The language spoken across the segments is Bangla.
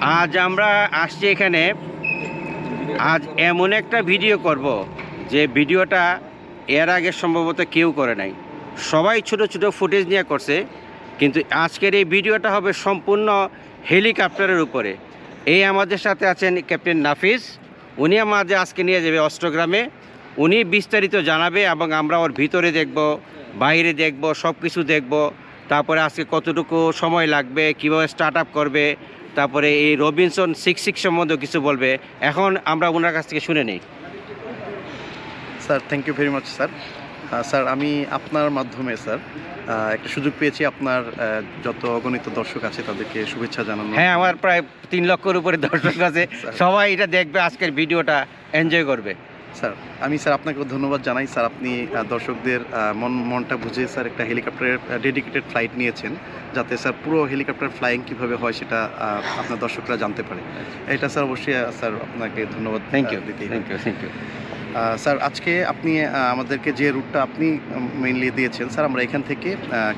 আজ আমরা আসছি এখানে। আজ এমন একটা ভিডিও করব যে ভিডিওটা এর আগে সম্ভবত কেউ করে নাই। সবাই ছোট ছোট ফুটেজ নিয়ে করছে, কিন্তু আজকের এই ভিডিওটা হবে সম্পূর্ণ হেলিকপ্টারের উপরে। এই আমাদের সাথে আছেন ক্যাপ্টেন নাফিস। উনি আমাদের আজকে নিয়ে যাবে অষ্টগ্রামে উনি বিস্তারিত জানাবে এবং আমরা ওর ভিতরে দেখব, বাইরে দেখব সব কিছু দেখব। তারপরে আজকে কতটুকু সময় লাগবে, কীভাবে স্টার্ট আপ করবে তারপরে এই রবিনসন সিক্স সিক্স সম্বন্ধে কিছু বলবে। এখন আমরা ওনার কাছ থেকে শুনে নিই। Sir thank you very much sir. Sir আমি আপনার মাধ্যমে স্যার একটা সুযোগ পেয়েছি আপনার যত অগণিত দর্শক আছে তাদেরকে শুভেচ্ছা জানানো। হ্যাঁ আমার প্রায় তিন লক্ষের উপরে দর্শক আছে। সবাই এটা দেখবে আজকের ভিডিওটা এনজয় করবে। স্যার আমি স্যার আপনাকে ধন্যবাদ জানাই। স্যার আপনি দর্শকদের মন মনটা বুঝে স্যার একটা হেলিকপ্টারের ডেডিকেটেড ফ্লাইট নিয়েছেন যাতে স্যার পুরো হেলিকপ্টার ফ্লাইং কীভাবে হয় সেটা আপনার দর্শকরা জানতে পারে। এটা স্যার অবশ্যই স্যার আপনাকে ধন্যবাদ thank you thank you thank you sir আজকে আপনি আমাদেরকে যে রুটটা আপনি মেইনলি দিয়েছেন স্যার আমরা এখান থেকে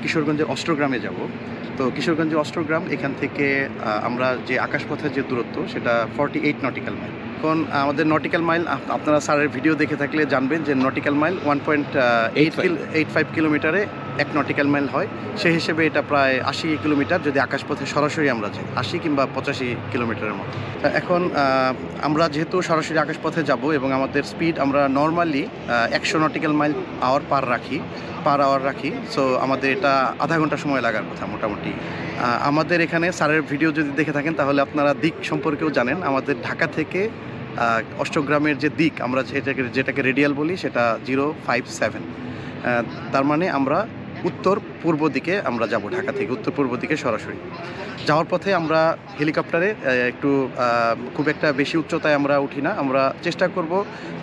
কিশোরগঞ্জের অষ্টগ্রামে যাব। তো কিশোরগঞ্জের অষ্টগ্রাম এখান থেকে আমরা যে আকাশপথের যে দূরত্ব সেটা ফর্টি এইট নটিক্যাল মাইল এখন আমাদের নটিক্যাল মাইল আপনারা স্যারের ভিডিও দেখে থাকলে জানবেন যে nautical mile one point eight eight five কিলোমিটারে এক নটিক্যাল মাইল হয়। সেই হিসেবে এটা প্রায় আশি কিলোমিটার যদি আকাশপথে সরাসরি আমরা যাই আশি কিংবা পঁচাশি কিলোমিটারের মতো। তা এখন আমরা যেহেতু সরাসরি আকাশপথে যাব এবং আমাদের স্পিড আমরা নর্মালি একশো নটিক্যাল মাইল আওয়ার পার রাখি পার আওয়ার রাখি সো আমাদের এটা আধা ঘণ্টা সময় লাগার কথা মোটামুটি। আমাদের এখানে স্যারের ভিডিও যদি দেখে থাকেন তাহলে আপনারা দিক সম্পর্কেও জানেন। আমাদের ঢাকা থেকে অষ্টগ্রামের যে দিক, আমরা যেটাকে যেটাকে রেডিয়াল বলি, সেটা জিরো ফাইভ সেভেন তার মানে আমরা উত্তর পূর্ব দিকে আমরা যাব, ঢাকা থেকে উত্তর পূর্ব দিকে সরাসরি। যাওয়ার পথে আমরা হেলিকপ্টারে একটু খুব একটা বেশি উচ্চতায় আমরা উঠি না। আমরা চেষ্টা করব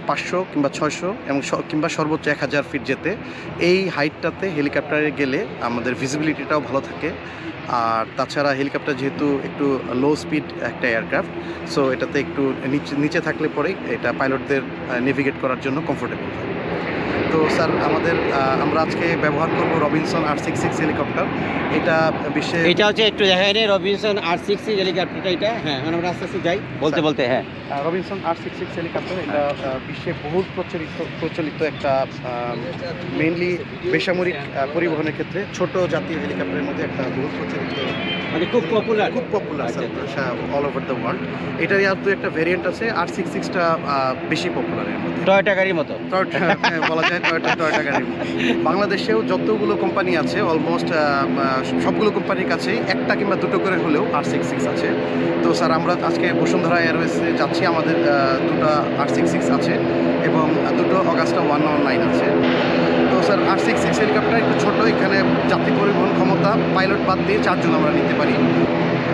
পাঁচশো কিংবা ছয়শো এবং কিংবা সর্বোচ্চ এক হাজার ফিট যেতে। এই হাইটটাতে হেলিকপ্টারে গেলে আমাদের ভিজিবিলিটিটাও ভালো থাকে। আর তাছাড়া হেলিকপ্টার যেহেতু একটু লো স্পিড একটা এয়ারক্রাফট সো এটাতে একটু নিচে থাকলে পরেই এটা পাইলটদের নেভিগেট করার জন্য কমফোর্টেবল হয়। তো স্যার আমাদের আমরা আজকে ব্যবহার করব Robinson R six six helicopter এটা বিশ্বে এটা হচ্ছে একটু দেখেন রবিনসন আর সিক্স সিক্স হেলিকপ্টারটা এটা। হ্যাঁ এখন আমরা আস্তে আস্তে যাই। বলতে বলতে হ্যাঁ। Robinson R six six helicopter এটা বিশ্বে বহুল প্রচলিত প্রচলিত একটা মেনলি বেসামরিক পরিবহনের ক্ষেত্রে ছোট জাতীয় হেলিকপ্টারের মধ্যে একটা বহুল প্রচলিত মানে খুব পপুলার খুব popular. All over the world এটারই আর দু একটা ভেরিয়েন্ট আছে আর সিক্স সিক্সটা বেশি পপুলার এর মধ্যে। টয়টা গাড়ির মতো। হ্যাঁ, বলা যায় টয়োটা টয়োটা গাড়ি বাংলাদেশেও যতগুলো কোম্পানি আছে অলমোস্ট সবগুলো কোম্পানির কাছেই একটা কিংবা দুটো করে হলেও আর সিক্স সিক্স আছে। তো স্যার আমরা আজকে বসুন্ধরা এয়ারওয়েজে যাচ্ছি আমাদের দুটো আর সিক্স সিক্স আছে এবং দুটো অগাস্টা ওয়ান ওয়ান নাইন আছে। স্যার আর সিক্স সিক্স হেলিকপ্টার একটু ছোটো এখানে যাত্রী পরিবহন ক্ষমতা পাইলট বাদ দিয়ে চারজন আমরা নিতে পারি।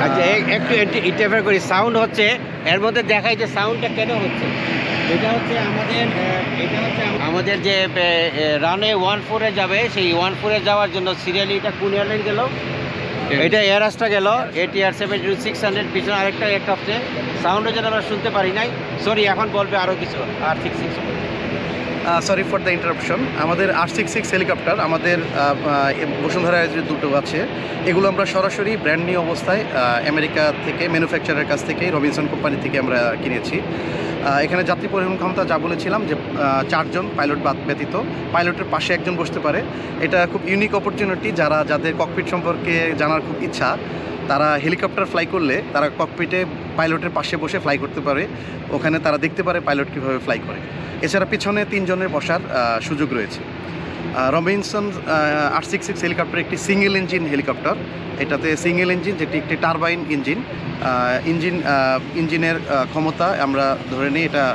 আচ্ছা একটু ইন্টারফেয়ার করি। সাউন্ড হচ্ছে এর মধ্যে দেখাই যে সাউন্ডটা কেন হচ্ছে। এটা হচ্ছে আমাদের এটা হচ্ছে আমাদের যে রানে ওয়ান ফোরে যাবে সেই ওয়ান ফোরে যাওয়ার জন্য সিরিয়ালি এটা কোন এয়ারলাইন গেল? এটা এয়ারাসটা গেল ATR seven two six hundred পিছনে আরেকটা একটা হচ্ছে সাউন্ডও যেন আমরা শুনতে পারি নাই। সরি এখন বলবে আরও কিছু। R six six sorry for the interruption আমাদের আর সিক্স সিক্স হেলিকপ্টার আমাদের বসুন্ধরা যে দুটো আছে, এগুলো আমরা সরাসরি ব্র্যান্ড নিউ অবস্থায় আমেরিকা থেকে ম্যানুফ্যাকচারের কাছ থেকে রবিনসন কোম্পানি থেকে আমরা কিনেছি। এখানে যাত্রী পরিবহন ক্ষমতা যা বলেছিলাম যে চারজন পাইলট বাদ ব্যতীত পাইলটের পাশে একজন বসতে পারে। এটা খুব ইউনিক অপরচুনিটি যারা, যাদের ককপিট সম্পর্কে জানার খুব ইচ্ছা। তারা হেলিকপ্টার ফ্লাই করলে তারা ককপিটে পাইলটের পাশে বসে ফ্লাই করতে পারে। ওখানে তারা দেখতে পারে পাইলট কীভাবে ফ্লাই করে। এছাড়া পিছনে তিনজনের বসার সুযোগ রয়েছে। Robinson R six six helicopter একটি সিঙ্গেল ইঞ্জিন হেলিকপ্টার। এটাতে সিঙ্গেল ইঞ্জিন, যেটি একটি টারবাইন ইঞ্জিন। ইঞ্জিন ইঞ্জিনের ক্ষমতা আমরা ধরে নিই এটা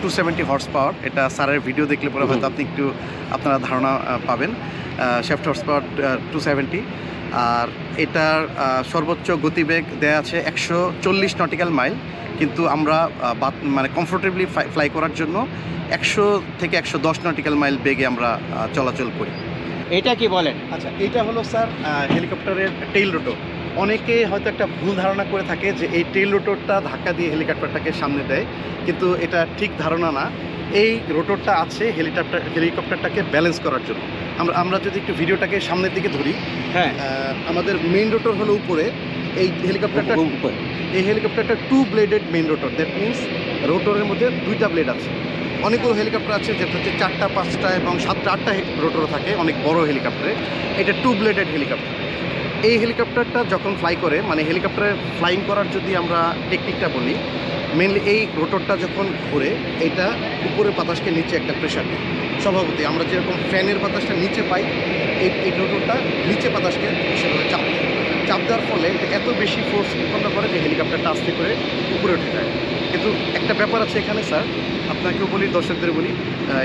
টু সেভেন্টি হর্স পাওয়ার এটা স্যারের ভিডিও দেখলে পরে হয়তো আপনি একটু আপনারা ধারণা পাবেন। Shaft horse power two seventy আর এটার সর্বোচ্চ গতিবেগ দেয়া আছে একশো চল্লিশ নটিক্যাল মাইল কিন্তু আমরা বাত- মানে কমফোর্টেবলি ফ্লাই করার জন্য একশো থেকে একশো দশ নটিক্যাল মাইল বেগে আমরা চলাচল করি। এটা কি বলেন? আচ্ছা এটা হলো স্যার হেলিকপ্টারের টেইল রোটর অনেকে হয়তো একটা ভুল ধারণা করে থাকে যে এই টেইল রোটোরটা ধাক্কা দিয়ে হেলিকপ্টারটাকে সামনে দেয় কিন্তু এটা ঠিক ধারণা না। এই রোটরটা আছে হেলিকপ্টার হেলিকপ্টারটাকে ব্যালেন্স করার জন্য। আমরা আমরা যদি একটু ভিডিওটাকে সামনের দিকে ধরি হ্যাঁ। আমাদের মেইন রোটর হলো উপরে। এই হেলিকপ্টারটা এই হেলিকপ্টারটা two bladed main rotor that means রোটরের মধ্যে দুইটা ব্লেড আছে। অনেকগুলো হেলিকপ্টার আছে যেটা হচ্ছে চারটা পাঁচটা এবং সাতটা আটটা রোটর থাকে অনেক বড় হেলিকপ্টারে এটা টু ব্লেডেড হেলিকপ্টার এই হেলিকপ্টারটা যখন ফ্লাই করে মানে হেলিকপ্টারে ফ্লাইং করার যদি আমরা টেকনিকটা বলি মেনলি এই রোটরটা যখন ঘুরে এটা উপরের বাতাসকে নিচে একটা প্রেশার দেয়। স্বভাবতই আমরা যেরকম ফ্যানের বাতাসটা নিচে পাই এই এই রোটরটা নিচে বাতাসকে সেভাবে চাপ দেয়। চাপ দেওয়ার ফলে এত বেশি ফোর্স উৎপন্ন করে যে হেলিকপ্টারটা আস্তে করে উপরে উঠে যায়। কিন্তু একটা ব্যাপার আছে এখানে স্যার আপনাকেও বলি দর্শকদের বলি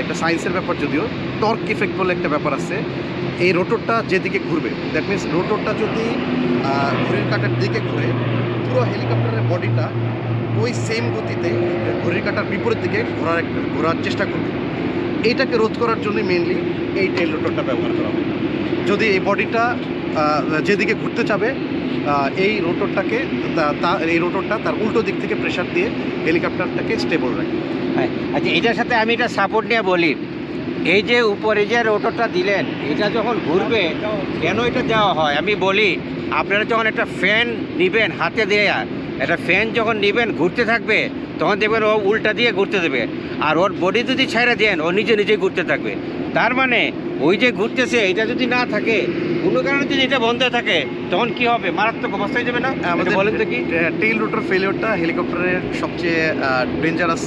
একটা সায়েন্সের ব্যাপার যদিও। টর্ক ইফেক্ট বলে একটা ব্যাপার আছে। এই রোটরটা যেদিকে ঘুরবে দ্যাট মিনস রোটরটা যদি আহ, কাটার দিকে ঘুরে পুরো হেলিকপ্টারের বডিটা ওই সেম গতিতে ঘড়ির কাটার বিপরীত দিকে ঘোরার একটা ঘোরার চেষ্টা করবে। এইটাকে রোধ করার জন্য মেনলি এই টেল রোটরটা ব্যবহার করা হয়। যদি এই বডিটা যেদিকে ঘুরতে চাবে এই রোটরটাকে এই রোটরটা তার উল্টো দিক থেকে প্রেশার দিয়ে হেলিকপ্টারটাকে স্টেবল রাখে হ্যাঁ আচ্ছা এটার সাথে আমি এটা সাপোর্ট নিয়ে বলি। এই যে উপরে যে রোটরটা দিলেন, এটা যখন ঘুরবে, কেন এটা দেওয়া হয়? আমি বলি, আপনারা যখন একটা ফ্যান নিবেন হাতে দেয়া, একটা ফ্যান যখন নিবেন ঘুরতে থাকবে, তখন দেখবেন ও উল্টা দিয়ে ঘুরতে দেবে। আর ওর বডি যদি ছেড়ে দেন, ও নিজে নিজে ঘুরতে থাকবে। তার মানে ওই যে ঘুরতেছে এটা যদি না থাকে কোনো কারণে যদি এটা বন্ধ থাকে তখন কি হবে? মারাত্মক অবস্থায় যাবে না? আমাদের বলেন তো কি? টেইল রোটর ফেলিওরটা হেলিকপ্টারের সবচেয়ে ডেঞ্জারাস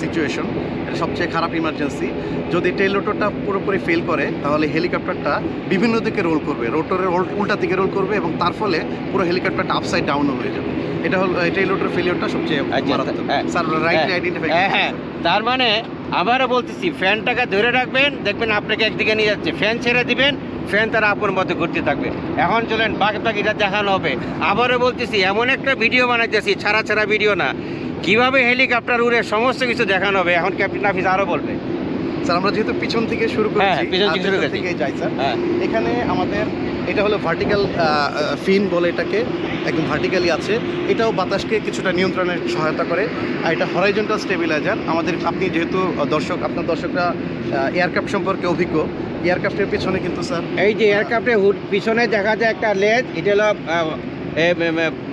সিচুয়েশন এটা সবচেয়ে খারাপ ইমার্জেন্সি যদি টেইল রোটরটা পুরোপুরি ফেল করে তাহলে হেলিকপ্টারটা বিভিন্ন দিকে রোল করবে। রোটরের উল্টা দিকে রোল করবে এবং তার ফলে পুরো হেলিকপ্টারটা আপসাইড ডাউন হয়ে যাবে। এটা হলো টেইল রোটর ফেলিওরটা সবচেয়ে আচ্ছা, মারাত্মক। হ্যাঁ। স্যার রাইটলি হ্যাঁ, আইডেন্টিফাই হ্যাঁ হ্যাঁ। তার মানে আবারও বলতেছি ফ্যানটাকে ধরে রাখবেন দেখবেন আপনাকে একদিকে নিয়ে যাচ্ছে। ফ্যান ছেড়ে দিবেন ফ্যান তারা আপন মতো ঘুরতে থাকবে। এখন চলেন বাঘ বাকিটা দেখানো হবে। আবারও বলতেছি এমন একটা ভিডিও বানাইতেছি ছাড়া ছাড়া ভিডিও না। কীভাবে হেলিকপ্টার উড়ে সমস্ত কিছু দেখানো হবে? এখন ক্যাপ্টেন হাফিজ আরও বলবে। স্যার আমরা যেহেতু পিছন থেকে শুরু হ্যাঁ, করেছি পিছন থেকে যাই স্যার। হ্যাঁ। এখানে আমাদের এটা হলো ভার্টিক্যাল ফিন বলে এটাকে, একদম ভার্টিক্যালি আছে। এটাও বাতাসকে কিছুটা নিয়ন্ত্রণে সহায়তা করে। আর এটা হরাইজন্টাল স্টেবিলাইজার আমাদের, আপনি যেহেতু দর্শক, আপনার দর্শকরা এয়ারক্রাফট সম্পর্কে অভিজ্ঞ এয়ারক্রাফটের পিছনে কিন্তু স্যার এই যে এয়ারক্রাফটের পিছনে দেখা যায় একটা লেজ, এটা হলো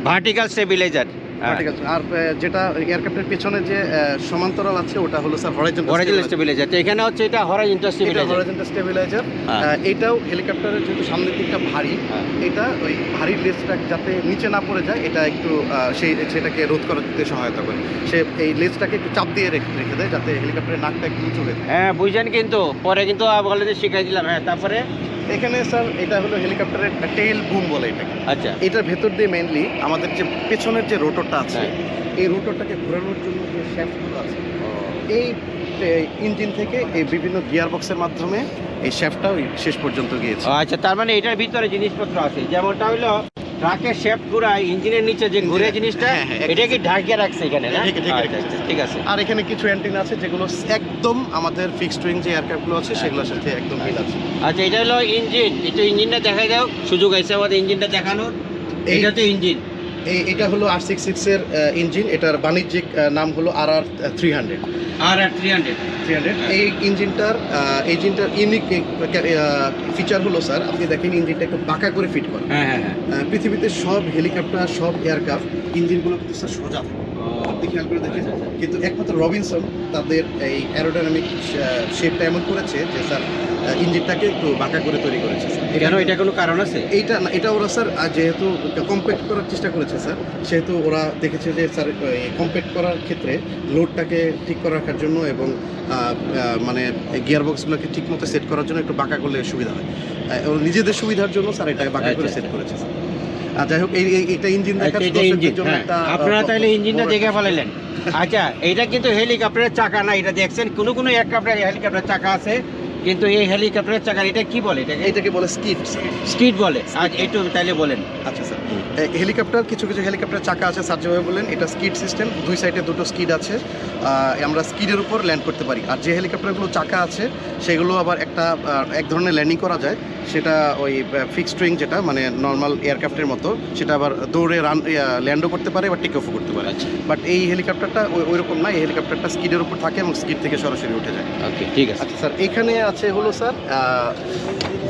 ভার্টিক্যাল স্টেবিলাইজার ভার্টিক্যাল আর আহ, যেটা এয়ারক্রাফটের পেছনে যে সমান্তরাল আছে ওটা হলো স্যার হরাইজন্টাল অরিজিনাল স্টেবিলাইজার এখানে হচ্ছে এটা হরাইজন্টাল স্টেবিলাইজার হরাইজন্টাল স্টেবিলাইজার হ্যাঁ। এটাও হেলিকপ্টারের যেহেতু সামনের দিকটা ভারী হ্যাঁ। এটা ওই ভারী লেজটা যাতে নিচে না পড়ে যায় এটা একটু সেই সেটাকে রোধ করতে সহায়তা করে। সে এই লেজটাকে একটু চাপ দিয়ে রেখে রেখে দেয় যাতে হেলিকপ্টারের নাকটা একটু উঁচু হয়ে হ্যাঁ বুঝছেন কিন্তু? পরে কিন্তু বলে যে শিখাই দিলাম। হ্যাঁ তারপরে? এখানে স্যার এটা হলো হেলিকপ্টারের টেল বুম বলে এটাকে। আচ্ছা। এটার ভেতর দিয়ে মেইনলি আমাদের যে পেছনের যে রোটরটা আছে হ্যাঁ। এই রোটরটাকে ঘোরানোর জন্য যে শ্যাফটগুলো আছে এই ইঞ্জিন থেকে এই বিভিন্ন গিয়ার বক্সের মাধ্যমে এই শ্যাফটটা শেষ পর্যন্ত গিয়েছে। আচ্ছা তার মানে এটার ভিতরে জিনিসপত্র আছে। যেমনটা হলো ট্রাকের শেপ ঘুরায় ইঞ্জিনের নিচে যে ঘুরে জিনিসটা হ্যাঁ, হ্যাঁ, এটা কি ঢাকিয়ে রাখছে এখানে না? আচ্ছা। আচ্ছা, ঠিক আছে। আর এখানে কিছু অ্যান্টেনা আছে যেগুলো একদম আমাদের ফিক্সড উইং যে এয়ারক্রাফটগুলো আছে সেগুলোর সাথে একদম মিল আছে। আচ্ছা এটা হলো ইঞ্জিন একটু ইঞ্জিনটা দেখা যাও সুযোগ আছে আমাদের ইঞ্জিনটা দেখানোর। এটা তো ইঞ্জিন এই এটা হলো আর সিক্স সিক্সের ইঞ্জিন এটার বাণিজ্যিক নাম হলো R R three hundred R R three hundred three hundred এই ইঞ্জিনটার ইঞ্জিনটার ইউনিক ফিচার হলো স্যার আপনি দেখেন ইঞ্জিনটা একটু বাঁকা করে ফিট করা। হ্যাঁ হ্যাঁ হ্যাঁ। পৃথিবীতে সব হেলিকপ্টার সব এয়ারক্রাফট ইঞ্জিনগুলো কিন্তু স্যার সোজা। থাকে আপনি খেয়াল করে দেখেন আচ্ছা, আচ্ছা। কিন্তু একমাত্র রবিনসন তাদের এই অ্যারোডাইনামিক শেপটা এমন করেছে যে স্যার ইঞ্জিনটাকে একটু বাঁকা করে তৈরি করেছে কেন? এটা কোনো কারণ আছে? এইটা না এটা ওরা স্যার যেহেতু কম্প্যাক্ট করার চেষ্টা করেছে স্যার সেহেতু ওরা দেখেছে যে স্যার কম্প্যাক্ট করার ক্ষেত্রে লোডটাকে ঠিক করে রাখার জন্য এবং মানে গিয়ার বক্সগুলোকে ঠিক মতো সেট করার জন্য একটু বাঁকা করলে সুবিধা হয়। নিজেদের সুবিধার জন্য স্যার এটাকে বাঁকা করে আচ্ছা, সেট করেছে স্যার। যাই হোক এই এই- এটা ইঞ্জিন আচ্ছা, এটা ইঞ্জিন হ্যাঁ। আপনারা তাহলে ইঞ্জিনটা দেখে ফেলালেন। আচ্ছা এটা কিন্তু হেলিকপ্টারের চাকা না এটা দেখছেন কোনো কোনো এয়ারক্রাফ্টের হেলিকপ্টারের চাকা আছে কিন্তু এই হেলিকপ্টারের চাকা এটা কি বলে এটাকে? এইটাকে বলে স্কিট স্কিড বলে। আর একটু তাহলে বলেন। আচ্ছা স্যার। হেলিকপ্টার কিছু কিছু হেলিকপ্টার চাকা আছে স্যার যেভাবে বললেন এটা স্কিড সিস্টেম। দুই সাইডে দুটো স্কিড আছে। আমরা স্কিডের উপর ল্যান্ড করতে পারি। আর যে হেলিকপ্টারগুলো চাকা আছে সেগুলো আবার একটা এক ধরনের ল্যান্ডিং করা যায়। সেটা ওই ফিক্সড উইং যেটা মানে নর্মাল এয়ারক্রাফটের মতো সেটা আবার দৌড়ে রান ল্যান্ডও করতে পারে বা টেক অফও করতে পারে। আচ্ছা। বাট এই হেলিকপ্টারটা ওই রকম না এই হেলিকপ্টারটা স্কিডের উপর থাকে এবং স্কিড থেকে সরাসরি উঠে যায়। ওকে ঠিক আছে। আচ্ছা স্যার এখানে আছে হলো স্যার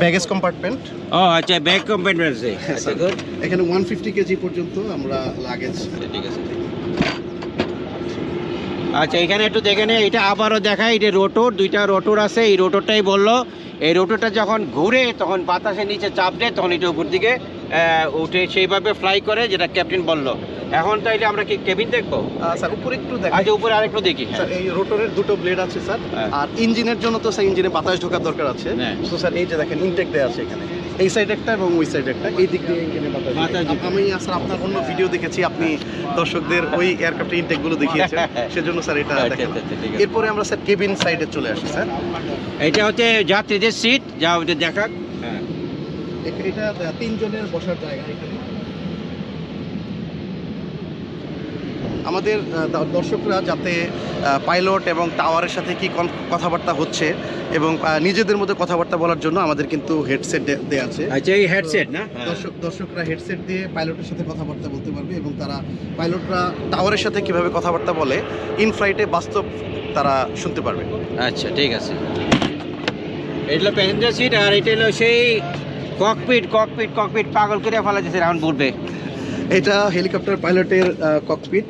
ব্যাগেজ কম্পার্টমেন্ট ও আচ্ছা ব্যাগ কম্পার্টমেন্ট আছে। আচ্ছা গুড এখানে ওয়ান ফিফটি কেজি পর্যন্ত আমরা লাগেজ ঠিক আছে। আচ্ছা এখানে একটু দেখে নে এটা আবারও দেখায় এটা রোটর দুইটা রোটর আছে এই রোটরটাই বলল। এই রোটরটা যখন ঘুরে তখন বাতাসের নিচে চাপ দেয় তখন এটা উপর দিকে উঠে সেইভাবে ফ্লাই করে যেটা ক্যাপ্টেন বলল। এখন তাইলে আমরা কি কেবিন দেখব? স্যার উপরে একটু দেখেন। আচ্ছা উপরে আরেকটু দেখি হ্যাঁ। স্যার এই রোটরের দুটো ব্লেড আছে স্যার। হ্যাঁ। আর ইঞ্জিনের জন্য তো স্যার ইঞ্জিনে বাতাস ঢোকার দরকার আছে। হ্যাঁ। তো স্যার এই যে দেখেন ইনটেক দেওয়া আছে এখানে। এই সাইড একটা এবং ওই সাইড একটা। এই দিক দিয়ে ইঞ্জিনে বাতাস। আমি স্যার আপনার অন্য ভিডিও দেখেছি আপনি দর্শকদের ওই এয়ারক্রাফটের ইনটেকগুলো দেখিয়েছেন। সেজন্য স্যার এটা আচ্ছা, দেখেন। আচ্ছা, এরপরে আমরা স্যার কেবিন সাইডে চলে আসি স্যার। এটা হচ্ছে যাত্রীদের সিট যা ওটা দেখাক হ্যাঁ এটা তিনজনের বসার জায়গা এখানে। আমাদের দর্শকরা যাতে পাইলট এবং টাওয়ারের সাথে কি কথাবার্তা হচ্ছে এবং নিজেদের মধ্যে কথাবার্তা বলার জন্য আমাদের কিন্তু হেডসেট দেওয়া আছে। আচ্ছা এই হেডসেট না? দর্শক দর্শকরা হেডসেট দিয়ে পাইলটের সাথে কথাবার্তা বলতে পারবে এবং তারা পাইলটরা টাওয়ারের সাথে কীভাবে কথাবার্তা বলে ইন ফ্লাইটে বাস্তব তারা শুনতে পারবে। আচ্ছা ঠিক আছে। এটা হলো প্যাসেঞ্জার সিট আর এটা হলো সেই ককপিট ককপিট ককপিট পাগল করে ফেলা যাচ্ছে এখন ঘুরবে এটা হেলিকপ্টার পাইলটের ককপিট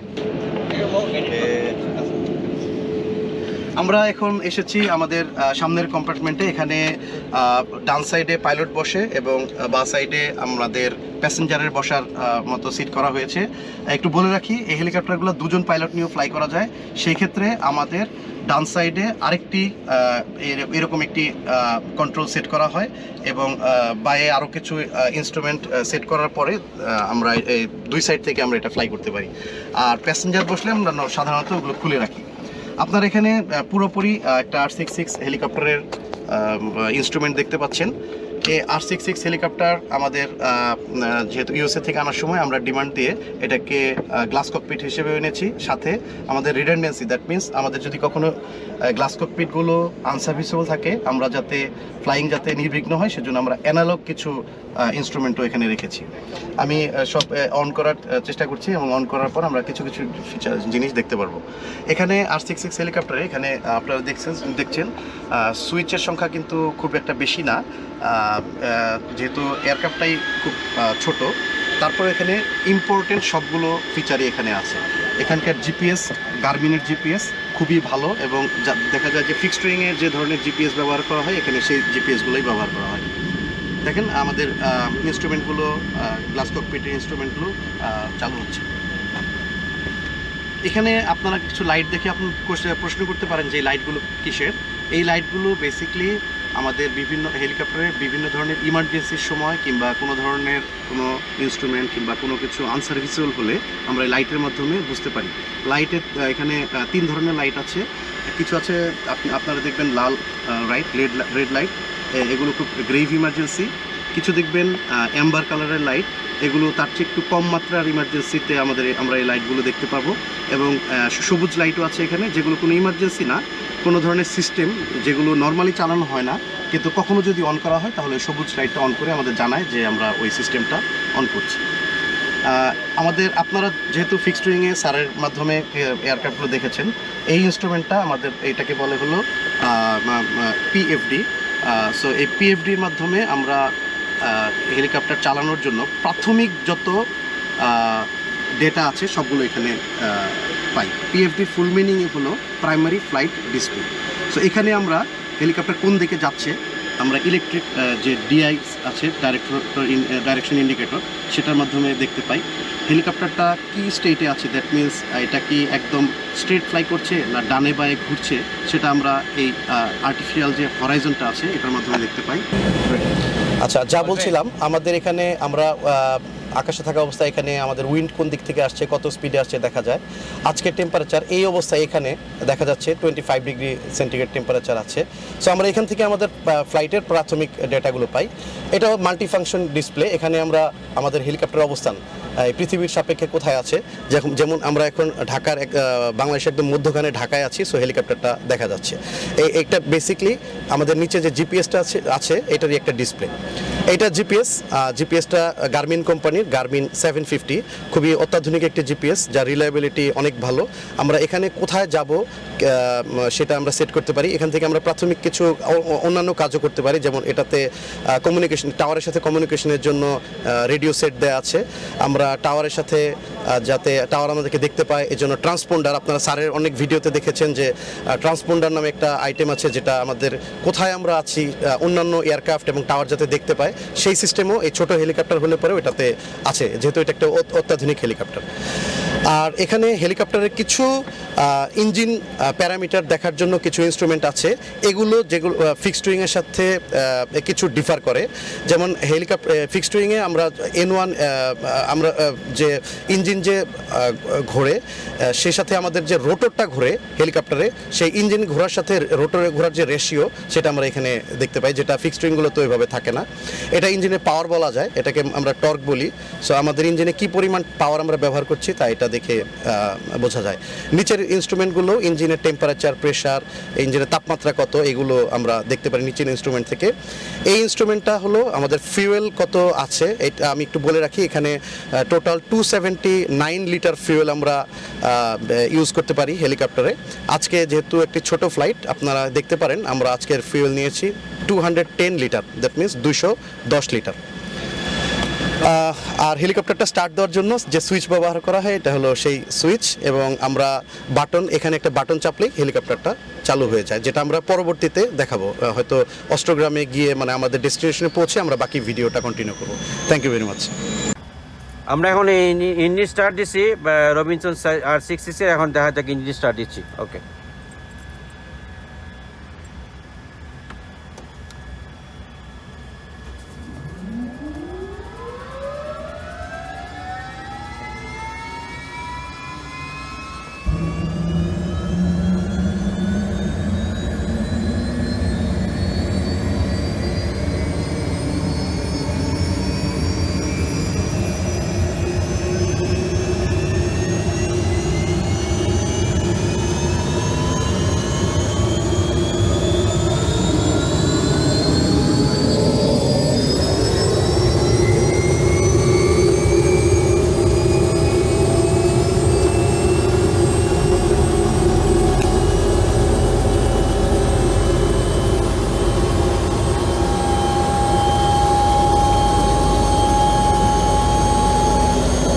আমরা এখন এসেছি আমাদের সামনের কম্পার্টমেন্টে এখানে ডান সাইডে পাইলট বসে এবং বাঁ সাইডে আমাদের প্যাসেঞ্জারের বসার মতো সিট করা হয়েছে। একটু বলে রাখি, এই হেলিকপ্টারগুলো দুজন পাইলট নিয়েও ফ্লাই করা যায়। সেই ক্ষেত্রে আমাদের ডান সাইডে আরেকটি এর- এরকম একটি কন্ট্রোল সেট করা হয় এবং বায়ে আরও কিছু ইনস্ট্রুমেন্ট সেট করার পরে আমরা দুই সাইড থেকে আমরা এটা ফ্লাই করতে পারি। আর প্যাসেঞ্জার বসলে আমরা সাধারণত ওগুলো খুলে রাখি। আপনার এখানে পুরোপুরি একটা আর সিক্স সিক্স হেলিকপ্টারের ইনস্ট্রুমেন্ট দেখতে পাচ্ছেন। এই আর সিক্স সিক্স হেলিকপ্টার আমাদের যেহেতু ইউএসএ থেকে আনার সময় আমরা ডিমান্ড দিয়ে এটাকে গ্লাস ককপিট হিসেবে এনেছি। সাথে আমাদের রিডেন্ডেন্সি দ্যাট মিন্স আমাদের যদি কখনো গ্লাস ককপিটগুলো আনসার্ভিসেবল থাকে। আমরা যাতে ফ্লাইং যাতে নির্বিঘ্ন হয়, সেজন্য আমরা অ্যানালগ কিছু ইনস্ট্রুমেন্টও এখানে রেখেছি। আমি সব অন করার চেষ্টা করছি এবং অন করার পর আমরা কিছু কিছু ফিচার জিনিস দেখতে পারব। এখানে আর সিক্স সিক্স হেলিকপ্টারে এখানে আপনারা দেখছেন দেখছেন সুইচের সংখ্যা কিন্তু খুব একটা বেশি না। যেহেতু এয়ারক্রাফটটাই খুব ছোট, তারপর এখানে ইম্পর্টেন্ট সবগুলো ফিচারই এখানে আছে। এখানকার জিপিএস গার্মিনের জিপিএস খুবই ভালো এবং দেখা যায় যে ফিক্সড এর যে ধরনের জিপিএস ব্যবহার করা হয়, এখানে সেই জিপিএসগুলোই ব্যবহার করা হয়। দেখেন, আমাদের ইনস্ট্রুমেন্টগুলো গ্লাস ককপিটের ইনস্ট্রুমেন্টগুলো চালু হচ্ছে। এখানে আপনারা কিছু লাইট দেখে আপনি প্রশ্ন করতে পারেন যে লাইটগুলো কিসের? এই লাইটগুলো বেসিকলি আমাদের বিভিন্ন হেলিকপ্টারের বিভিন্ন ধরনের ইমার্জেন্সির সময় কিংবা কোনো ধরনের কোনো ইনস্ট্রুমেন্ট কিংবা কোনো কিছু আনসার্ভিসেবল হলে আমরা লাইটের মাধ্যমে বুঝতে পারি। লাইটের এখানে তিন ধরনের লাইট আছে। কিছু আছে, আপনি, আপনারা দেখবেন লাল রাইট রেড রেড লাইট এগুলো খুব গ্রেভ ইমার্জেন্সি কিছু দেখবেন অ্যাম্বার কালারের লাইট এগুলো তার চেয়ে একটু কম মাত্রার ইমার্জেন্সিতে আমাদের, আমরা এই লাইটগুলো দেখতে পাবো। এবং সবুজ লাইটও আছে এখানে, যেগুলো কোনো ইমার্জেন্সি না। কোনো ধরনের সিস্টেম যেগুলো নর্মালি চালানো হয় না, কিন্তু কখনো যদি অন করা হয়, তাহলে সবুজ লাইটটা অন করে আমাদের জানায় যে আমরা ওই সিস্টেমটা অন করছি। আমাদের, আপনারা যেহেতু ফিক্সড উইংয়ে স্যারের মাধ্যমে এয়ারক্রাফটগুলো দেখেছেন, এই ইনস্ট্রুমেন্টটা আমাদের এইটাকে বলে হলো পিএফডি সো এই পিএফডির মাধ্যমে আমরা হেলিকপ্টার চালানোর জন্য প্রাথমিক যত ডেটা আছে, সবগুলো এখানে পাই। পিএফডির ফুল মিনিং হলো প্রাইমারি ফ্লাইট ডিসপ্লে সো এখানে আমরা হেলিকপ্টার কোন দিকে যাচ্ছে, আমরা ইলেকট্রিক যে ডিআই আছে ডাইরেক্টর ডাইরেকশন ইন্ডিকেটর সেটার মাধ্যমে দেখতে পাই। হেলিকপ্টারটা কি স্টেটে আছে? দ্যাট মিন্স এটা কি একদম স্ট্রেট ফ্লাই করছে না ডানে বায়ে ঘুরছে? সেটা আমরা এই আর্টিফিশিয়াল যে হরাইজনটা আছে, এটার মাধ্যমে দেখতে পাই। আচ্ছা যা বলছিলাম, আমাদের এখানে আমরা আকাশে থাকা অবস্থায় এখানে আমাদের উইন্ড কোন দিক থেকে আসছে, কত স্পিডে আসছে দেখা যায়। আজকের টেম্পারেচার এই অবস্থায় এখানে দেখা যাচ্ছে twenty five degree centigrade temperature আছে। সো আমরা এখান থেকে আমাদের ফ্লাইটের প্রাথমিক ডেটাগুলো পাই। এটা মাল্টি ফাংশন ডিসপ্লে এখানে আমরা আমাদের হেলিকপ্টার অবস্থান পৃথিবীর সাপেক্ষে কোথায় আছে? যেমন আমরা এখন ঢাকার এক বাংলাদেশের একদম মধ্যখানে ঢাকায় আছি সো হেলিকপ্টারটা দেখা যাচ্ছে। এই একটা বেসিকলি আমাদের নিচে যে জিপিএসটা আছে আছে, এটারই একটা ডিসপ্লে এটা জিপিএস জিপিএসটা গার্মিন কোম্পানির গার্মিন সেভেন ফিফটি খুবই অত্যাধুনিক একটি জিপিএস যার রিলায়েবিলিটি অনেক ভালো। আমরা এখানে কোথায় যাব সেটা আমরা সেট করতে পারি। এখান থেকে আমরা প্রাথমিক কিছু অন্যান্য কাজও করতে পারি, যেমন এটাতে কমিউনিকেশন টাওয়ারের সাথে কমিউনিকেশনের জন্য রেডিও সেট দেওয়া আছে। আমরা টাওয়ারের সাথে যাতে টাওয়ার আমাদেরকে দেখতে পায় এই জন্য ট্রান্সপন্ডার আপনারা স্যারের অনেক ভিডিওতে দেখেছেন যে ট্রান্সপন্ডার নামে একটা আইটেম আছে, যেটা আমাদের কোথায় আমরা আছি অন্যান্য এয়ারক্রাফট এবং টাওয়ার যাতে দেখতে পায়, সেই সিস্টেমও এই ছোট হেলিকপ্টার হলে পরেও এটাতে আছে যেহেতু এটা একটা অত- অত্যাধুনিক হেলিকপ্টার। আর এখানে হেলিকপ্টারের কিছু ইঞ্জিন প্যারামিটার দেখার জন্য কিছু ইনস্ট্রুমেন্ট আছে। এগুলো যেগুলো ফিক্সড উইংয়ের সাথে কিছু ডিফার করে। যেমন হেলিকপ্টার ফিক্সড উইংয়ে আমরা এন ওয়ান আমরা যে ইঞ্জিন যে ঘোরে সেই সাথে আমাদের যে রোটরটা ঘোরে হেলিকপ্টারে, সেই ইঞ্জিন ঘোরার সাথে রোটরে ঘোরার যে রেশিও সেটা আমরা এখানে দেখতে পাই, যেটা ফিক্সড উইংগুলো তো ওইভাবে থাকে না। এটা ইঞ্জিনের পাওয়ার বলা যায়, এটাকে আমরা টর্ক বলি। সো আমাদের ইঞ্জিনে কি পরিমাণ পাওয়ার আমরা ব্যবহার করছি তা এটা দেখে বোঝা যায়। নিচের ইনস্ট্রুমেন্টগুলো ইঞ্জিনের টেম্পারেচার প্রেশার ইঞ্জিনের তাপমাত্রা কত, এগুলো আমরা দেখতে পারি নিচের ইনস্ট্রুমেন্ট থেকে। এই ইনস্ট্রুমেন্টটা হলো আমাদের ফিউয়েল কত আছে, এটা আমি একটু বলে রাখি। এখানে total two seventy nine litre fuel আমরা ইউজ করতে পারি হেলিকপ্টারে আজকে যেহেতু একটি ছোট ফ্লাইট আপনারা দেখতে পারেন, আমরা আজকের ফিউয়েল নিয়েছি two hundred ten litre that means দুশো দশ লিটার আর হেলিকপ্টারটা স্টার্ট দেওয়ার জন্য যে সুইচ ব্যবহার করা হয়, এটা হলো সেই সুইচ এবং আমরা বাটন এখানে একটা বাটন চাপলেই হেলিকপ্টারটা চালু হয়ে যায়, যেটা আমরা পরবর্তীতে দেখাবো। হয়তো অষ্টগ্রামে গিয়ে মানে আমাদের ডেস্টিনেশনে পৌঁছে আমরা বাকি ভিডিওটা কন্টিনিউ করব। থ্যাংক ইউ ভেরি মাচ আমরা এখন ইঞ্জিন- স্টার্ট দিচ্ছি রবিনসন আর সিক্স এখন দেখা যাক ইঞ্জিন স্টার্ট দিচ্ছি। ওকে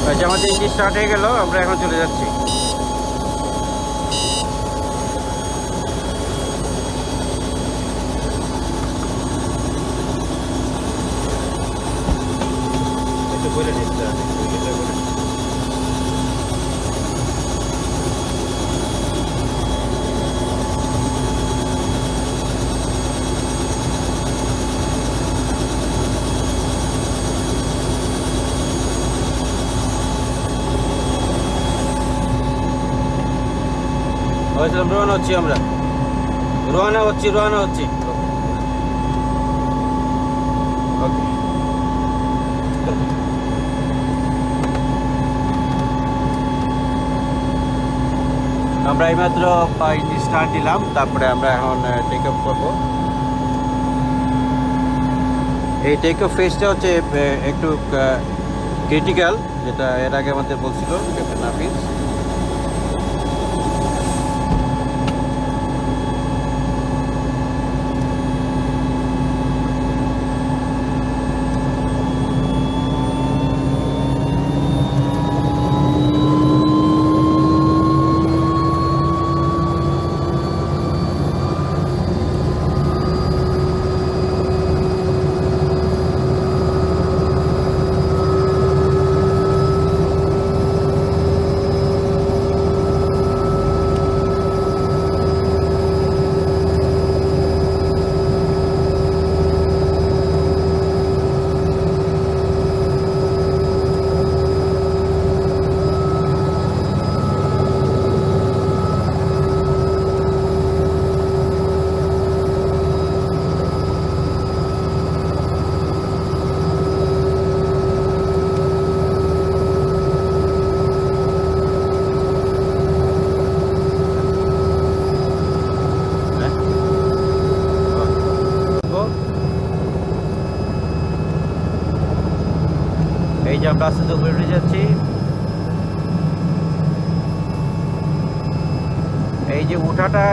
আচ্ছা আমাদের ইঞ্জিন স্টার্ট হয়ে গেল আমরা এখন চলে যাচ্ছি। একটু বলে নিতে হবে, এটা বলে। হয়েছিল রোহানা হচ্ছি আমরা। রোহানা হচ্ছি রোহানা হচ্ছি। আমরা এইমাত্র ইঞ্জিন স্টার্ট দিলাম তারপরে আমরা এখন টেক অফ করব। এই টেক অফ ফেসটা হচ্ছে একটু ক্রিটিক্যাল যেটা এর আগে আমাদের বলছিল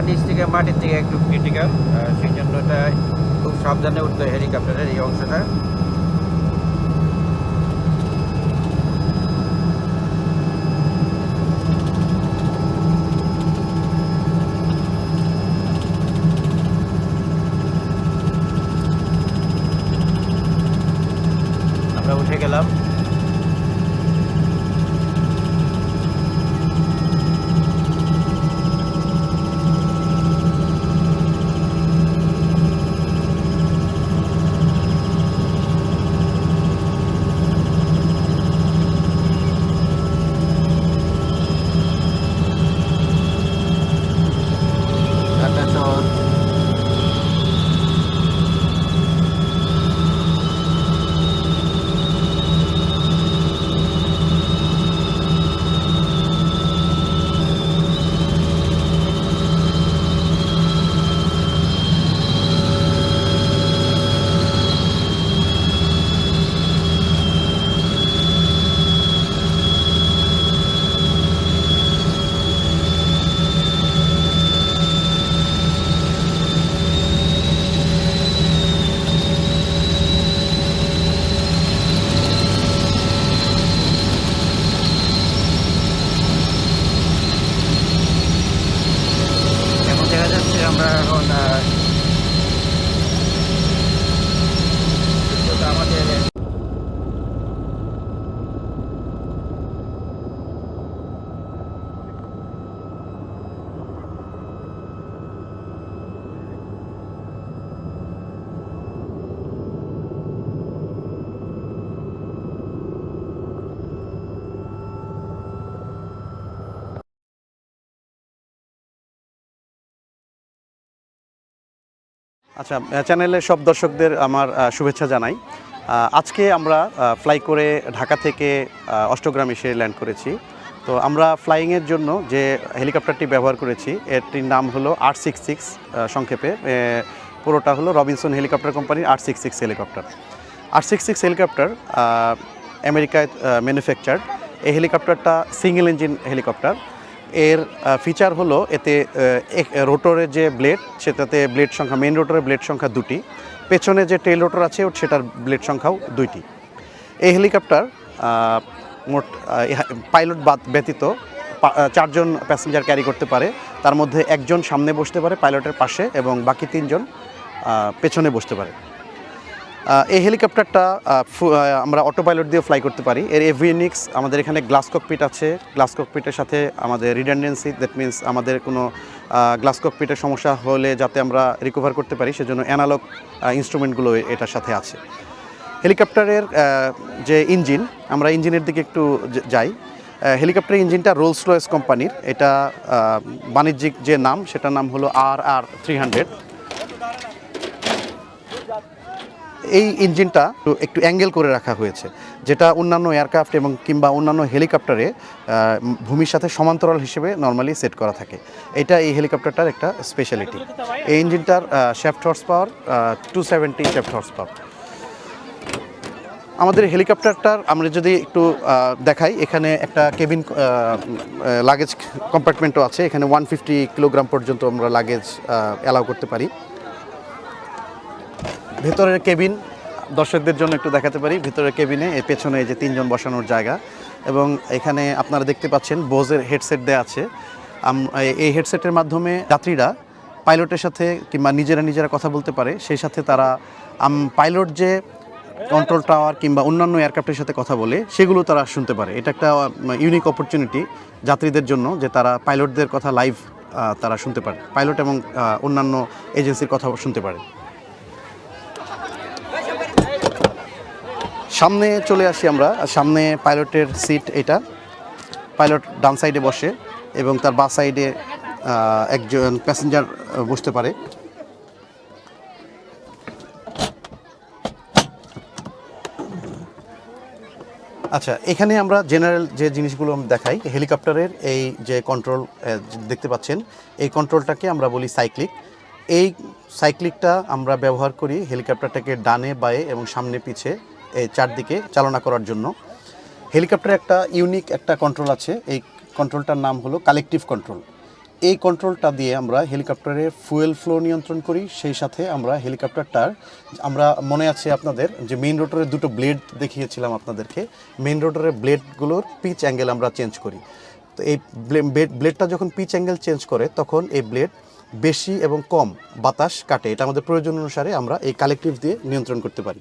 নিচ থেকে মাটির থেকে একটু ক্রিটিক্যাল সেই জন্য এটা খুব সাবধানে উঠতে হেলিকপ্টারের এই অংশটা। আচ্ছা চ্যানেলের সব দর্শকদের আমার শুভেচ্ছা জানাই। আজকে আমরা ফ্লাই করে ঢাকা থেকে অষ্টগ্রাম এসে ল্যান্ড করেছি। তো আমরা ফ্লাইংয়ের জন্য যে হেলিকপ্টারটি ব্যবহার করেছি, এটির নাম হলো আর সিক্স সিক্স সংক্ষেপে। পুরোটা হলো রবিনসন হেলিকপ্টার কোম্পানির R six six helicopter R six six helicopter আমেরিকায় ম্যানুফ্যাকচার্ড এই হেলিকপ্টারটা সিঙ্গেল ইঞ্জিন হেলিকপ্টার এর ফিচার হলো এতে রোটরের যে ব্লেড সেটাতে ব্লেড সংখ্যা মেন রোটরের ব্লেড সংখ্যা দুটি। পেছনে যে টেল রোটর আছে সেটার ব্লেড সংখ্যাও দুইটি। এই হেলিকপ্টার মোট পাইলট বাদ ব্যতীত চারজন প্যাসেঞ্জার ক্যারি করতে পারে। তার মধ্যে একজন সামনে বসতে পারে পাইলটের পাশে এবং বাকি তিনজন পেছনে বসতে পারে। এই হেলিকপ্টারটা আমরা অটো পাইলট দিয়ে ফ্লাই করতে পারি। এর এভিনিক্স আমাদের এখানে গ্লাস ককপিট আছে। গ্লাস ককপিটের সাথে আমাদের রিডেন্ডেন্সি দ্যাট মিন্স আমাদের কোনো গ্লাস ককপিটের সমস্যা হলে যাতে আমরা রিকভার করতে পারি, সেজন্য অ্যানালগ ইনস্ট্রুমেন্টগুলো এটার সাথে আছে। হেলিকপ্টারের যে ইঞ্জিন আমরা ইঞ্জিনের দিকে একটু যাই। হেলিকপ্টার ইঞ্জিনটা রোলস রয়েস কোম্পানির। এটা বাণিজ্যিক যে নাম, সেটার নাম হলো আর আর থ্রি হান্ড্রেড এই ইঞ্জিনটা একটু- অ্যাঙ্গেল করে রাখা হয়েছে, যেটা অন্যান্য এয়ারক্রাফট এবং কিংবা অন্যান্য হেলিকপ্টারে ভূমির সাথে সমান্তরাল হিসেবে নর্মালি সেট করা থাকে। এটা এই হেলিকপ্টারটার একটা স্পেশালিটি এই ইঞ্জিনটার shaft horse power two seventy shaft horse power আমাদের হেলিকপ্টারটার, আমরা যদি একটু দেখাই, এখানে একটা কেবিন লাগেজ কম্পার্টমেন্টও আছে। এখানে ওয়ান ফিফটি কিলোগ্রাম পর্যন্ত আমরা লাগেজ অ্যালাউ করতে পারি। ভেতরের কেবিন দর্শকদের জন্য একটু দেখাতে পারি। ভিতরের কেবিনে এই পেছনে এই যে তিনজন বসানোর জায়গা এবং এখানে আপনারা দেখতে পাচ্ছেন বোজের হেডসেট দেওয়া আছে। এই- এই হেডসেটের মাধ্যমে যাত্রীরা পাইলটের সাথে কিংবা নিজেরা নিজেরা কথা বলতে পারে। সেই সাথে তারা পাইলট যে কন্ট্রোল টাওয়ার কিংবা অন্যান্য এয়ারক্রাফটের সাথে কথা বলে, সেগুলো তারা শুনতে পারে। এটা একটা ইউনিক অপরচুনিটি যাত্রীদের জন্য যে তারা পাইলটদের কথা লাইভ তারা শুনতে পারে। পাইলট এবং অন্যান্য এজেন্সির কথা শুনতে পারে। সামনে চলে আসি আমরা। সামনে পাইলটের সিট এটা। পাইলট ডান সাইডে বসে এবং তার বাঁ সাইডে একজন প্যাসেঞ্জার বসতে পারে। আচ্ছা এখানে আমরা জেনারেল যে জিনিসগুলো দেখাই, হেলিকপ্টারের এই যে কন্ট্রোল দেখতে পাচ্ছেন, এই কন্ট্রোলটাকে আমরা বলি সাইক্লিক এই সাইক্লিকটা আমরা ব্যবহার করি হেলিকপ্টারটাকে ডানে, বায়ে এবং সামনে, পিছে। চারদিকে চালনা করার জন্য। হেলিকপ্টারে একটা ইউনিক একটা কন্ট্রোল আছে। এই কন্ট্রোলটার নাম হলো কালেকটিভ কন্ট্রোল এই কন্ট্রোলটা দিয়ে আমরা হেলিকপ্টারের ফুয়েল ফ্লো নিয়ন্ত্রণ করি। সেই সাথে আমরা হেলিকপ্টারটার, আমরা মনে আছে আপনাদের যে মেইন রোটরের দুটো ব্লেড দেখিয়েছিলাম আপনাদেরকে। মেইন রোটরের ব্লেডগুলোর পিচ অ্যাঙ্গেল আমরা চেঞ্জ করি। তো এই ব্লেডটা যখন পিচ অ্যাঙ্গেল চেঞ্জ করে, তখন এই ব্লেড বেশি এবং কম বাতাস কাটে। এটা আমাদের প্রয়োজন অনুসারে আমরা এই কালেকটিভ দিয়ে নিয়ন্ত্রণ করতে পারি।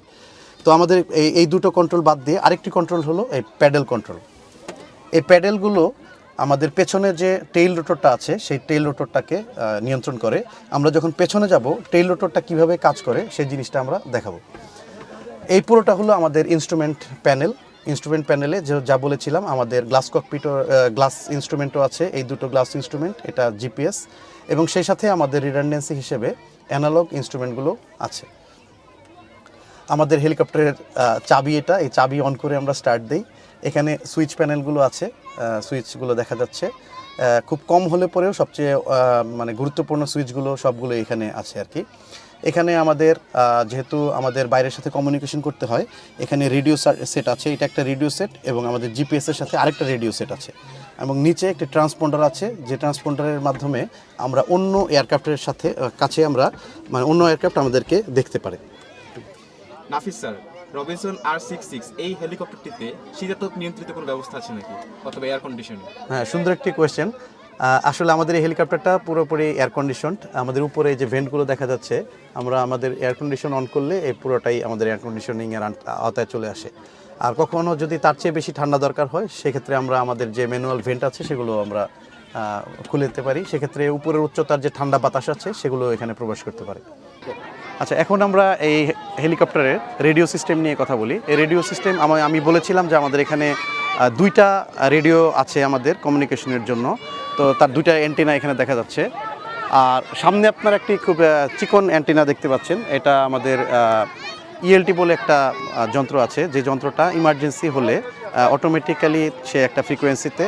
তো আমাদের এই এই দুটো কন্ট্রোল বাদ দিয়ে আরেকটি কন্ট্রোল হলো এই প্যাডেল কন্ট্রোল এই প্যাডেলগুলো আমাদের পেছনে যে টেইল রোটরটা আছে, সেই টেইল রোটরটাকে নিয়ন্ত্রণ করে। আমরা যখন পেছনে যাব টেইল রোটরটা কীভাবে কাজ করে, সেই জিনিসটা আমরা দেখাবো। এই পুরোটা হলো আমাদের ইনস্ট্রুমেন্ট প্যানেল ইনস্ট্রুমেন্ট প্যানেলে যে, যা বলেছিলাম, আমাদের গ্লাস ককপিটও গ্লাস ইনস্ট্রুমেন্টও আছে, এই দুটো গ্লাস ইনস্ট্রুমেন্ট এটা জিপিএস এবং সেই সাথে আমাদের রিডান্ডেন্সি হিসেবে অ্যানালগ ইনস্ট্রুমেন্টগুলো আছে। আমাদের হেলিকপ্টারের চাবি এটা, এই চাবি অন করে আমরা স্টার্ট দিই। এখানে সুইচ প্যানেলগুলো আছে সুইচগুলো দেখা যাচ্ছে। খুব কম হলে পরেও সবচেয়ে মানে গুরুত্বপূর্ণ সুইচগুলো সবগুলো এখানে আছে আর কি। এখানে আমাদের যেহেতু আমাদের বাইরের সাথে কমিউনিকেশন করতে হয়, এখানে রেডিও সেট আছে, এটা একটা রেডিও সেট এবং আমাদের জিপিএসের সাথে আরেকটা রেডিও সেট আছে। এবং নিচে একটি ট্রান্সপন্ডার আছে, যে ট্রান্সপন্ডারের মাধ্যমে আমরা অন্য এয়ারক্রাফটের সাথে কাছে আমরা মানে অন্য এয়ারক্রাফট আমাদেরকে দেখতে পারে। Nafis sir Robinson R six six এই হেলিকপ্টারটিতে শীতাতপ নিয়ন্ত্রিত কোনো ব্যবস্থা আছে নাকি? অথবা এয়ার কন্ডিশনিং হ্যাঁ সুন্দর একটি কোয়েশ্চেন আসলে আমাদের এই হেলিকপ্টারটা পুরোপুরি এয়ার কন্ডিশন আমাদের উপরে যে ভেন্টগুলো দেখা যাচ্ছে আমরা আমাদের এয়ার কন্ডিশন অন করলে এই পুরোটাই আমাদের এয়ার কন্ডিশনিং এর আওতায় চলে আসে। আর কখনো যদি তার চেয়ে বেশি ঠান্ডা দরকার হয় সেক্ষেত্রে আমরা আমাদের যে ম্যানুয়াল ভেন্ট আছে সেগুলো আমরা খুলে দিতে পারি। সেক্ষেত্রে উপরের উচ্চতার যে ঠান্ডা বাতাস আছে সেগুলো এখানে প্রবেশ করতে পারে। আচ্ছা এখন আমরা এই হেলিকপ্টারের রেডিও সিস্টেম নিয়ে কথা বলি। এই রেডিও সিস্টেম আমি আমি বলেছিলাম যে আমাদের এখানে দুইটা রেডিও আছে আমাদের কমিউনিকেশনের জন্য। তো তার দুইটা অ্যান্টেনা এখানে দেখা যাচ্ছে। আর সামনে আপনার একটি খুব চিকন অ্যান্টেনা দেখতে পাচ্ছেন। এটা আমাদের ইএলটি বলে একটা যন্ত্র আছে। যে যন্ত্রটা ইমার্জেন্সি হলে অটোমেটিক্যালি সে একটা ফ্রিকোয়েন্সিতে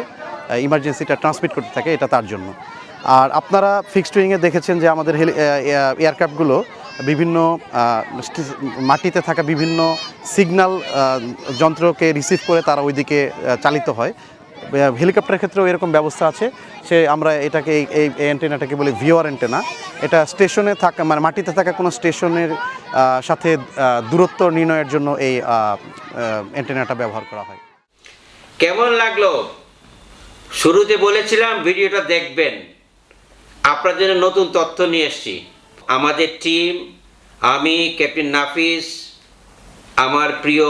ইমার্জেন্সিটা ট্রান্সমিট করতে থাকে। এটা তার জন্য। আর আপনারা ফিক্সড উইংয়ে দেখেছেন যে আমাদের হেলি এয়ারক্রাফটগুলো বিভিন্ন মাটিতে থাকা বিভিন্ন সিগন্যাল যন্ত্রকে রিসিভ করে তারা ওইদিকে চালিত হয়। হেলিকপ্টারের ক্ষেত্রেও এরকম ব্যবস্থা আছে। সে আমরা এটাকে এই এই অ্যান্টেনাটাকে বলি ভিওয়ার অ্যান্টেনা এটা স্টেশনে থাকা মানে মাটিতে থাকা কোনো স্টেশনের সাথে দূরত্ব নির্ণয়ের জন্য এই অ্যান্টেনাটা ব্যবহার করা হয়। কেমন লাগল? শুরুতে বলেছিলাম, ভিডিওটা দেখবেন। আপনার জন্য নতুন তথ্য নিয়ে এসেছি। আমাদের টিম আমি ক্যাপ্টেন নাফিস, আমার প্রিয়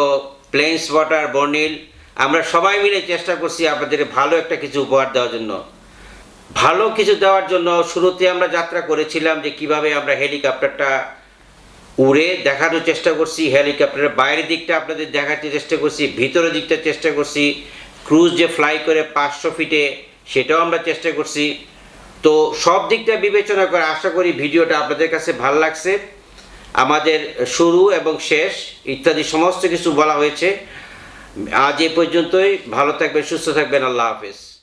প্লেন স্পটার বর্নিল আমরা সবাই মিলে চেষ্টা করছি আপনাদের ভালো একটা কিছু উপহার দেওয়ার জন্য। ভালো কিছু দেওয়ার জন্য শুরুতে আমরা যাত্রা করেছিলাম যে কীভাবে আমরা হেলিকপ্টারটা উড়ে দেখানোর চেষ্টা করছি, হেলিকপ্টারের বাইরের দিকটা আপনাদের দেখাতে চেষ্টা করছি, ভিতরের দিকটা চেষ্টা করছি ক্রুজ যে ফ্লাই করে পাঁচশো ফিটে সেটাও আমরা চেষ্টা করছি। তো সব দিকটা বিবেচনা করে আশা করি ভিডিওটা আপনাদের কাছে ভালো লাগছে। আমাদের শুরু এবং শেষ ইত্যাদি সমস্ত কিছু বলা হয়েছে। আজ এ পর্যন্তই, ভালো থাকবেন, সুস্থ থাকবেন, আল্লাহ হাফেজ।